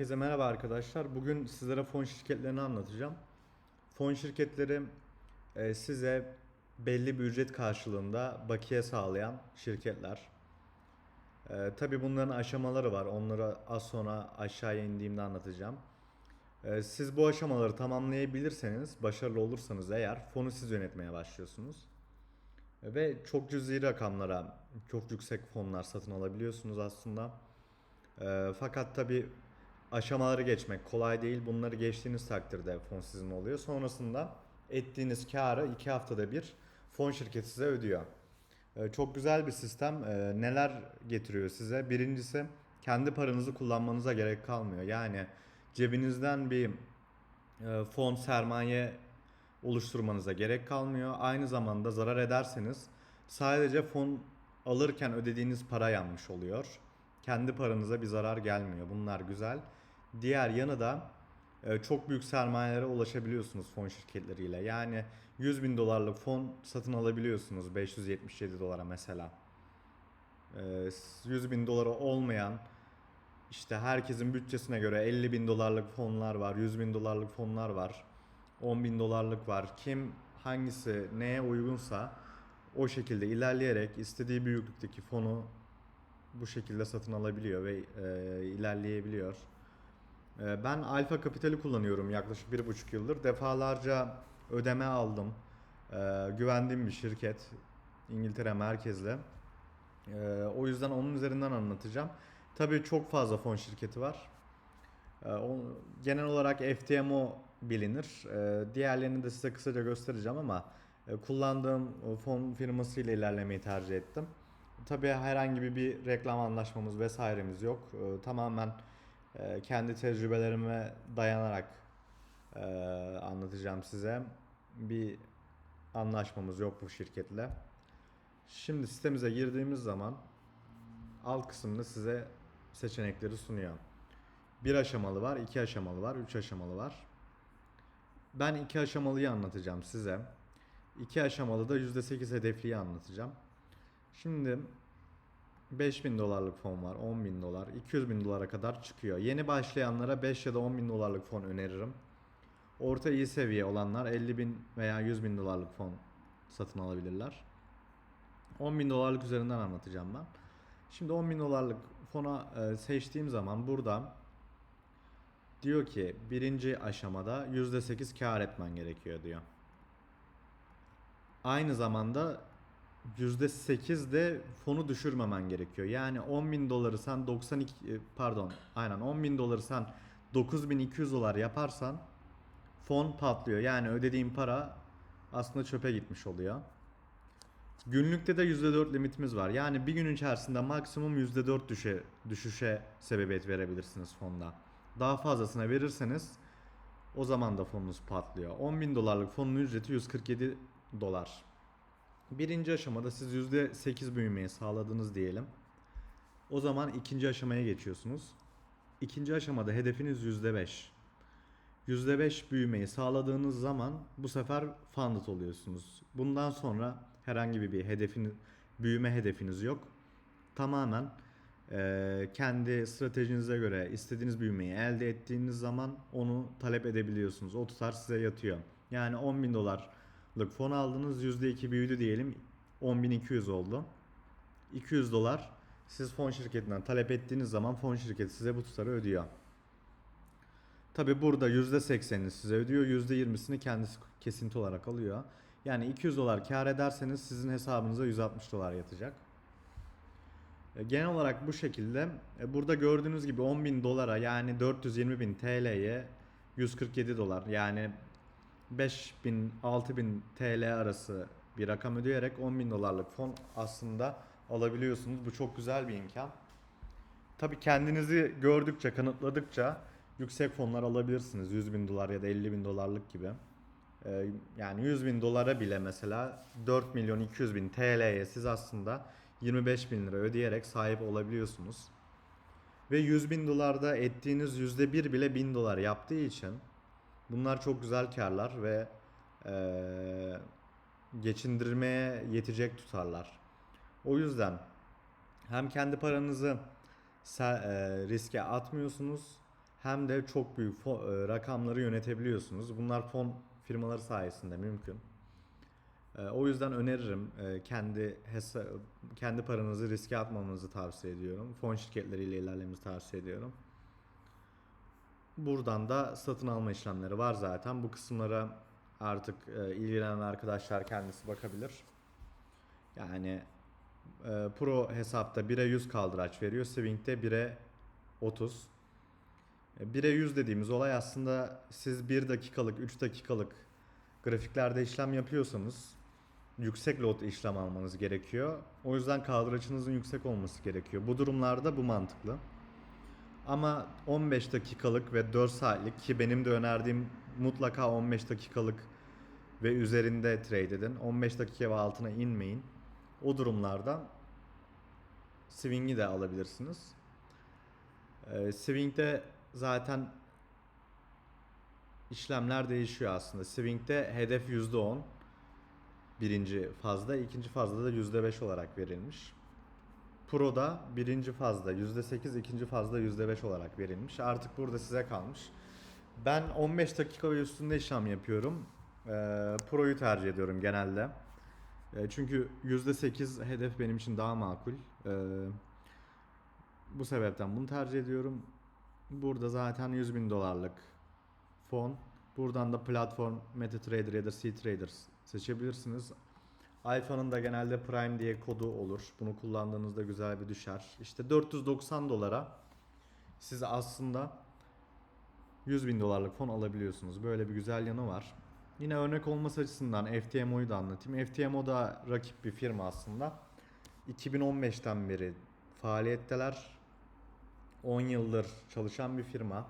Herkese merhaba arkadaşlar. Bugün sizlere fon şirketlerini anlatacağım. Fon şirketleri e, size belli bir ücret karşılığında bakiye sağlayan şirketler. E, Tabi bunların aşamaları var. Onları az sonra aşağıya indiğimde anlatacağım. E, Siz bu aşamaları tamamlayabilirseniz, başarılı olursanız eğer fonu siz yönetmeye başlıyorsunuz. Ve çok cüzi rakamlara, çok yüksek fonlar satın alabiliyorsunuz aslında. Fakat tabi aşamaları geçmek kolay değil. Bunları geçtiğiniz takdirde fon sizin oluyor. Sonrasında ettiğiniz karı iki haftada bir fon şirketi size ödüyor. Ee, çok güzel bir sistem. Ee, neler getiriyor size? Birincisi kendi paranızı kullanmanıza gerek kalmıyor. Yani cebinizden bir e, fon sermaye oluşturmanıza gerek kalmıyor. Aynı zamanda zarar ederseniz sadece fon alırken ödediğiniz para yanmış oluyor. Kendi paranıza bir zarar gelmiyor. Bunlar güzel. Diğer yanı da e, çok büyük sermayelere ulaşabiliyorsunuz fon şirketleriyle. Yani 100 bin dolarlık fon satın alabiliyorsunuz 577 dolara mesela. E, 100 bin doları olmayan işte herkesin bütçesine göre 50 bin dolarlık fonlar var, 100 bin dolarlık fonlar var, 10 bin dolarlık var. Kim hangisi neye uygunsa o şekilde ilerleyerek istediği büyüklükteki fonu bu şekilde satın alabiliyor ve e, ilerleyebiliyor. E, ben Alfa Kapital'i kullanıyorum yaklaşık bir buçuk yıldır. Defalarca ödeme aldım. E, güvendiğim bir şirket. İngiltere merkezli. E, o yüzden onun üzerinden anlatacağım. Tabii çok fazla fon şirketi var. E, genel olarak FTMO bilinir. E, diğerlerini de size kısaca göstereceğim ama e, kullandığım o fon firmasıyla ilerlemeyi tercih ettim. Tabii herhangi bir, reklam anlaşmamız vesairemiz yok. E, tamamen e, kendi tecrübelerime dayanarak e, anlatacağım size. Bir anlaşmamız yok bu şirketle. Şimdi sitemize girdiğimiz zaman alt kısımda size seçenekleri sunuyor. Bir aşamalı var, iki aşamalı var, üç aşamalı var. Ben iki aşamalıyı anlatacağım size. İki aşamalı da %8 hedefliyi anlatacağım. Şimdi 5000 dolarlık fon var, 10 bin dolar, 200 bin dolara kadar çıkıyor. Yeni başlayanlara 5 ya da 10 bin dolarlık fon öneririm. Orta iyi seviye olanlar 50 bin veya 100 bin dolarlık fon satın alabilirler. 10 bin dolarlık üzerinden anlatacağım ben. Şimdi 10 bin dolarlık fona e, seçtiğim zaman burada diyor ki birinci aşamada %8 kar etmen gerekiyor diyor. Aynı zamanda %8 de fonu düşürmemen gerekiyor. Yani 10 bin doları sen 92 e, pardon aynen 10 bin doları sen 9200 dolar yaparsan fon patlıyor. Yani ödediğin para aslında çöpe gitmiş oluyor. Günlükte de %4 limitimiz var. Yani bir gün içerisinde maksimum %4 düşe, düşüşe sebebiyet verebilirsiniz fonda. Daha fazlasına verirseniz o zaman da fonunuz patlıyor. 10 bin dolarlık fonun ücreti 147 dolar. Birinci aşamada siz %8 büyümeyi sağladınız diyelim. O zaman ikinci aşamaya geçiyorsunuz. İkinci aşamada hedefiniz %5. %5 büyümeyi sağladığınız zaman bu sefer funded oluyorsunuz. Bundan sonra herhangi bir hedefin büyüme hedefiniz yok. Tamamen eee, kendi stratejinize göre istediğiniz büyümeyi elde ettiğiniz zaman onu talep edebiliyorsunuz. O tutar size yatıyor. Yani 10 bin dolarlık fon aldınız %2 büyüdü diyelim 10.200 oldu. 200 dolar siz fon şirketinden talep ettiğiniz zaman fon şirketi size bu tutarı ödüyor. Tabi burada %80'ini size ödüyor, %20'sini kendisi kesinti olarak alıyor. Yani 200 dolar kar ederseniz sizin hesabınıza 160 dolar yatacak. E, Genel olarak bu şekilde e, burada gördüğünüz gibi 10 bin dolara yani 420 bin TL'ye 147 dolar yani 5000 6000 TL arası bir rakam ödeyerek 10 bin dolarlık fon aslında alabiliyorsunuz. Bu çok güzel bir imkan. Tabii kendinizi gördükçe, kanıtladıkça yüksek fonlar alabilirsiniz. 100 bin dolar ya da 50 bin dolarlık gibi. Ee, yani 100 bin dolara bile mesela 4 milyon 200 bin TL'ye siz aslında 25 bin lira ödeyerek sahip olabiliyorsunuz. Ve 100 bin dolarda ettiğiniz %1 bile 1000 dolar yaptığı için bunlar çok güzel karlar ve eee, geçindirmeye yetecek tutarlar. O yüzden hem kendi paranızı e, riske atmıyorsunuz hem de çok büyük e, rakamları yönetebiliyorsunuz. Bunlar fon firmaları sayesinde mümkün. E, O yüzden öneririm e, kendi kendi paranızı riske atmamanızı tavsiye ediyorum. Fon şirketleriyle ilerlemenizi tavsiye ediyorum. Buradan da satın alma işlemleri var zaten. Bu kısımlara artık e, ilgilenen arkadaşlar kendisi bakabilir. Yani e, Pro hesapta 1'e 100 kaldıraç veriyor. Swing'de 1'e 30. E, 1'e 100 dediğimiz olay aslında siz 1 dakikalık, 3 dakikalık grafiklerde işlem yapıyorsanız yüksek lot işlem almanız gerekiyor. O yüzden kaldıraçınızın yüksek olması gerekiyor. Bu durumlarda bu mantıklı. Ama 15 dakikalık ve 4 saatlik ki benim de önerdiğim mutlaka 15 dakikalık ve üzerinde trade edin. 15 dakika ve altına inmeyin. O durumlarda swing'i de alabilirsiniz. Ee, swing'de zaten işlemler değişiyor aslında. Swing'de hedef %10 birinci fazda, ikinci fazda da %5 olarak verilmiş. Pro'da birinci fazda %8, ikinci fazda %5 olarak verilmiş. Artık burada size kalmış. Ben 15 dakika ve üstünde işlem yapıyorum. Ee, Pro'yu tercih ediyorum genelde. Ee, çünkü %8 hedef benim için daha makul. Ee, bu sebepten bunu tercih ediyorum. Burada zaten 100 bin dolarlık fon. Buradan da platform MetaTrader ya da C-Trader seçebilirsiniz. Alfa'nın da genelde Prime diye kodu olur. Bunu kullandığınızda güzel bir düşer. İşte 490 dolara siz aslında 100 bin dolarlık fon alabiliyorsunuz. Böyle bir güzel yanı var. Yine örnek olması açısından FTMO'yu da anlatayım. FTMO da rakip bir firma aslında. 2015'ten beri faaliyetteler. 10 yıldır çalışan bir firma.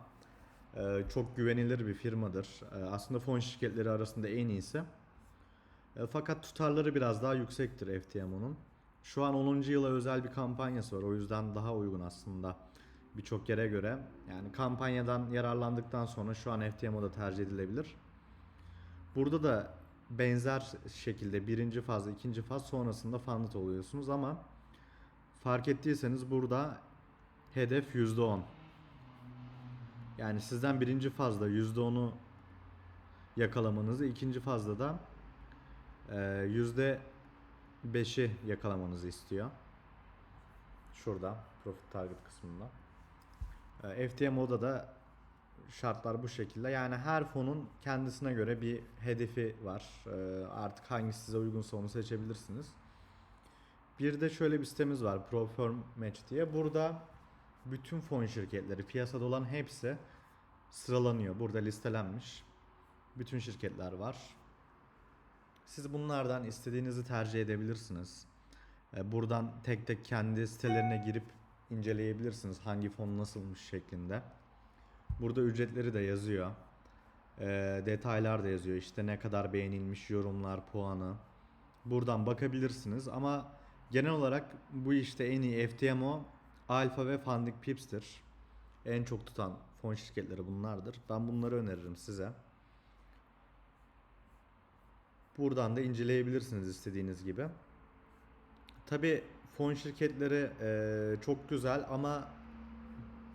Ee, çok güvenilir bir firmadır. Ee, aslında fon şirketleri arasında en iyisi. E, Fakat tutarları biraz daha yüksektir FTMO'nun. Şu an 10. yıla özel bir kampanyası var. O yüzden daha uygun aslında birçok yere göre. Yani kampanyadan yararlandıktan sonra şu an FTMO'da tercih edilebilir. Burada da benzer şekilde birinci faz, ikinci faz sonrasında funded oluyorsunuz ama fark ettiyseniz burada hedef %10. Yani sizden birinci fazda %10'u yakalamanızı, ikinci fazda da ee, yüzde beşi yakalamanızı istiyor. Şurada profit target kısmında. Ee, FTMO'da da şartlar bu şekilde. Yani her fonun kendisine göre bir hedefi var. Ee, artık hangisi size uygunsa onu seçebilirsiniz. Bir de şöyle bir sitemiz var Proform Match diye. Burada bütün fon şirketleri piyasada olan hepsi sıralanıyor. Burada listelenmiş. Bütün şirketler var. Siz bunlardan istediğinizi tercih edebilirsiniz. Buradan tek tek kendi sitelerine girip inceleyebilirsiniz hangi fon nasılmış şeklinde. Burada ücretleri de yazıyor. E, detaylar da yazıyor. İşte ne kadar beğenilmiş yorumlar, puanı. Buradan bakabilirsiniz ama genel olarak bu işte en iyi FTMO, Alpha ve Funding Pips'tir. En çok tutan fon şirketleri bunlardır. Ben bunları öneririm size. Buradan da inceleyebilirsiniz istediğiniz gibi. Tabi fon şirketleri eee, çok güzel ama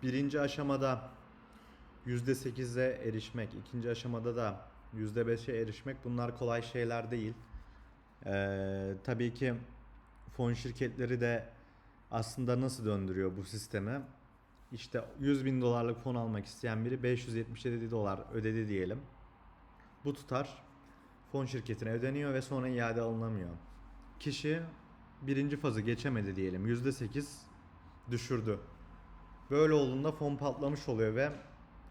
birinci aşamada %8'e erişmek, ikinci aşamada da %5'e erişmek bunlar kolay şeyler değil. Eee tabii ki fon şirketleri de aslında nasıl döndürüyor bu sistemi? İşte 100 bin dolarlık fon almak isteyen biri 577 dolar ödedi diyelim. Bu tutar fon şirketine ödeniyor ve sonra iade alınamıyor. Kişi birinci fazı geçemedi diyelim. %8 düşürdü. Böyle olduğunda fon patlamış oluyor ve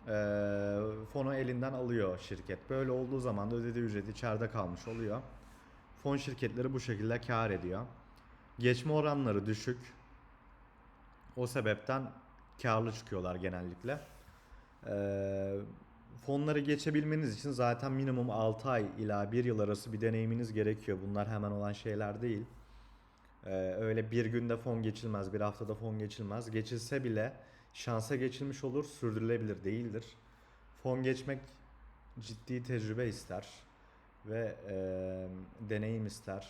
eee fonu elinden alıyor şirket. Böyle olduğu zaman da ödediği ücret içeride kalmış oluyor. Fon şirketleri bu şekilde kar ediyor. Geçme oranları düşük. O sebepten karlı çıkıyorlar genellikle. Eee fonları geçebilmeniz için zaten minimum 6 ay ila 1 yıl arası bir deneyiminiz gerekiyor. Bunlar hemen olan şeyler değil. Ee, öyle bir günde fon geçilmez, bir haftada fon geçilmez. Geçilse bile şansa geçilmiş olur, sürdürülebilir değildir. Fon geçmek ciddi tecrübe ister ve e, deneyim ister.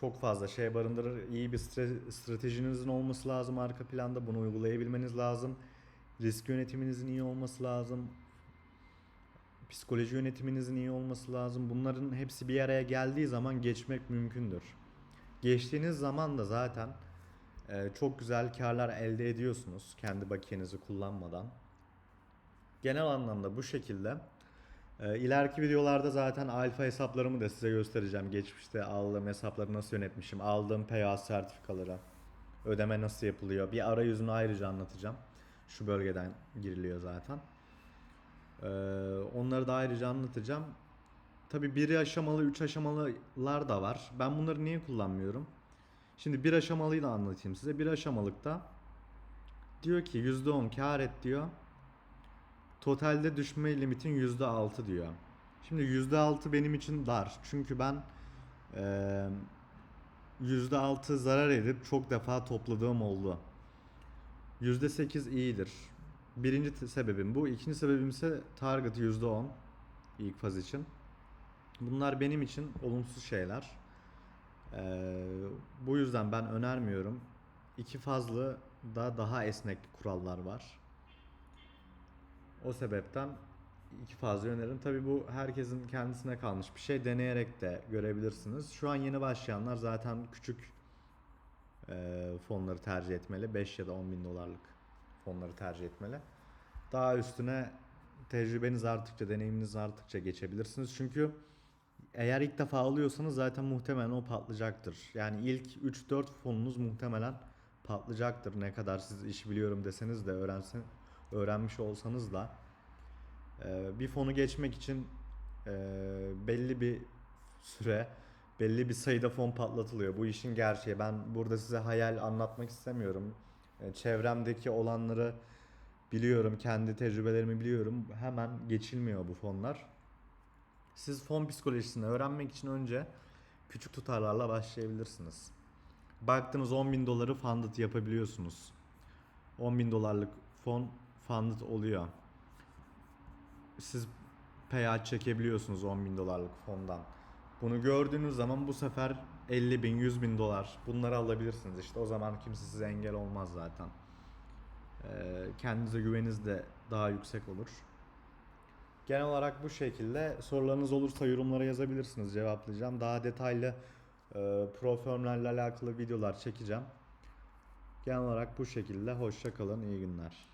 Çok fazla şey barındırır. İyi bir stre- stratejinizin olması lazım arka planda. Bunu uygulayabilmeniz lazım. Risk yönetiminizin iyi olması lazım. Psikoloji yönetiminizin iyi olması lazım. Bunların hepsi bir araya geldiği zaman geçmek mümkündür. Geçtiğiniz zaman da zaten e, çok güzel karlar elde ediyorsunuz kendi bakiyenizi kullanmadan. Genel anlamda bu şekilde. E, ileriki videolarda zaten alfa hesaplarımı da size göstereceğim. Geçmişte aldığım hesapları nasıl yönetmişim, aldığım payout sertifikaları, ödeme nasıl yapılıyor. Bir arayüzünü ayrıca anlatacağım. Şu bölgeden giriliyor zaten. E, onları da ayrıca anlatacağım. Tabi bir aşamalı, üç aşamalılar da var. Ben bunları niye kullanmıyorum? Şimdi bir aşamalıyı da anlatayım size. Bir aşamalıkta diyor ki %10 kar et diyor. Totalde düşme limitin %6 diyor. Şimdi %6 benim için dar. Çünkü ben eee %6 zarar edip çok defa topladığım oldu. %8 iyidir. Birinci sebebim bu. İkinci sebebim ise target %10 ilk faz için. Bunlar benim için olumsuz şeyler. Ee, bu yüzden ben önermiyorum. İki fazlı da daha esnek kurallar var. O sebepten iki fazla öneririm. Tabii bu herkesin kendisine kalmış bir şey. Deneyerek de görebilirsiniz. Şu an yeni başlayanlar zaten küçük e, fonları tercih etmeli. 5 ya da 10 bin dolarlık fonları tercih etmeli. Daha üstüne tecrübeniz arttıkça, deneyiminiz arttıkça geçebilirsiniz. Çünkü eğer ilk defa alıyorsanız zaten muhtemelen o patlayacaktır. Yani ilk 3-4 fonunuz muhtemelen patlayacaktır. Ne kadar siz işi biliyorum deseniz de öğrensin, öğrenmiş olsanız da Ee, bir fonu geçmek için e, belli bir süre, belli bir sayıda fon patlatılıyor. Bu işin gerçeği. Ben burada size hayal anlatmak istemiyorum. E, Çevremdeki olanları biliyorum, kendi tecrübelerimi biliyorum. Hemen geçilmiyor bu fonlar. Siz fon psikolojisini öğrenmek için önce küçük tutarlarla başlayabilirsiniz. Baktınız 10 bin doları funded yapabiliyorsunuz. 10 bin dolarlık fon funded oluyor. Siz payout çekebiliyorsunuz 10 bin dolarlık fondan. Bunu gördüğünüz zaman bu sefer 50 bin, 100 bin dolar bunları alabilirsiniz. İşte o zaman kimse size engel olmaz zaten. Ee, kendinize güveniniz de daha yüksek olur. Genel olarak bu şekilde sorularınız olursa yorumlara yazabilirsiniz cevaplayacağım. Daha detaylı e, pro firmlerle alakalı videolar çekeceğim. Genel olarak bu şekilde hoşça kalın iyi günler.